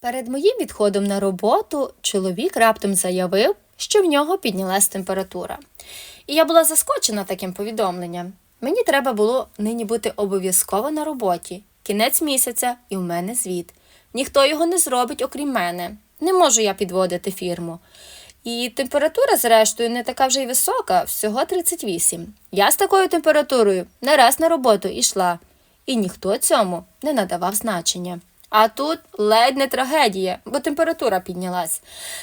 Перед моїм відходом на роботу чоловік раптом заявив, що в нього піднялась температура. І я була заскочена таким повідомленням. Мені треба було нині бути обов'язково на роботі. Кінець місяця, і в мене звіт. Ніхто його не зробить, окрім мене. Не можу я підводити фірму. І температура, зрештою, не така вже й висока, всього 38. Я з такою температурою не раз на роботу йшла, і ніхто цьому не надавав значення. А тут ледь не трагедія, бо температура піднялась.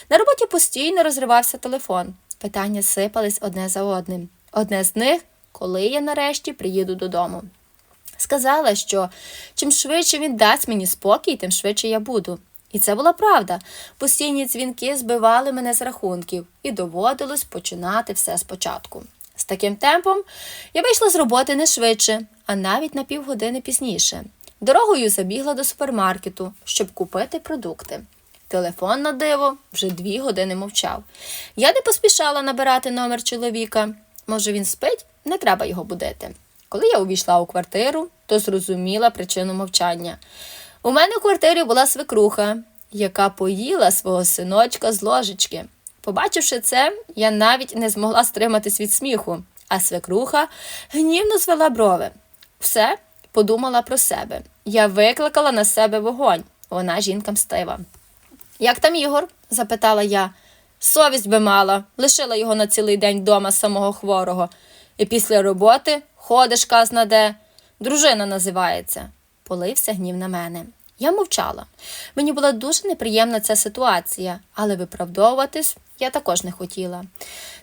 На роботі постійно розривався телефон. Питання сипались одне за одним. Одне з них, коли я нарешті приїду додому. Сказала, що чим швидше він дасть мені спокій, тим швидше я буду. І це була правда. Постійні дзвінки збивали мене з рахунків, і доводилось починати все спочатку. З таким темпом я вийшла з роботи не швидше, а навіть на півгодини пізніше. Дорогою забігла до супермаркету, щоб купити продукти. Телефон на диво вже дві години мовчав. Я не поспішала набирати номер чоловіка. Може, він спить, не треба його будити. Коли я увійшла у квартиру, то зрозуміла причину мовчання. У мене в квартирі була свекруха, яка поїла свого синочка з ложечки. Побачивши це, я навіть не змогла стриматись від сміху, а свекруха гнівно звела брови. Все подумала про себе. Я викликала на себе вогонь. Вона жінка мстива. Як там Ігор? запитала я. Совість би мала, лишила його на цілий день вдома самого хворого. І після роботи ходиш казна де. Дружина називається. Полився гнів на мене. Я мовчала. Мені була дуже неприємна ця ситуація, але виправдовуватись я також не хотіла.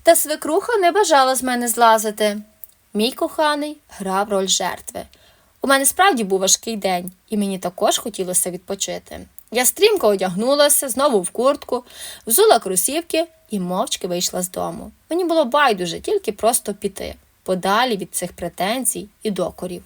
Та свекруха не бажала з мене злазити. Мій коханий грав роль жертви. У мене справді був важкий день, і мені також хотілося відпочити. Я стрімко одягнулася, знову в куртку, взула кросівки і мовчки вийшла з дому. Мені було байдуже тільки просто піти, подалі від цих претензій і докорів.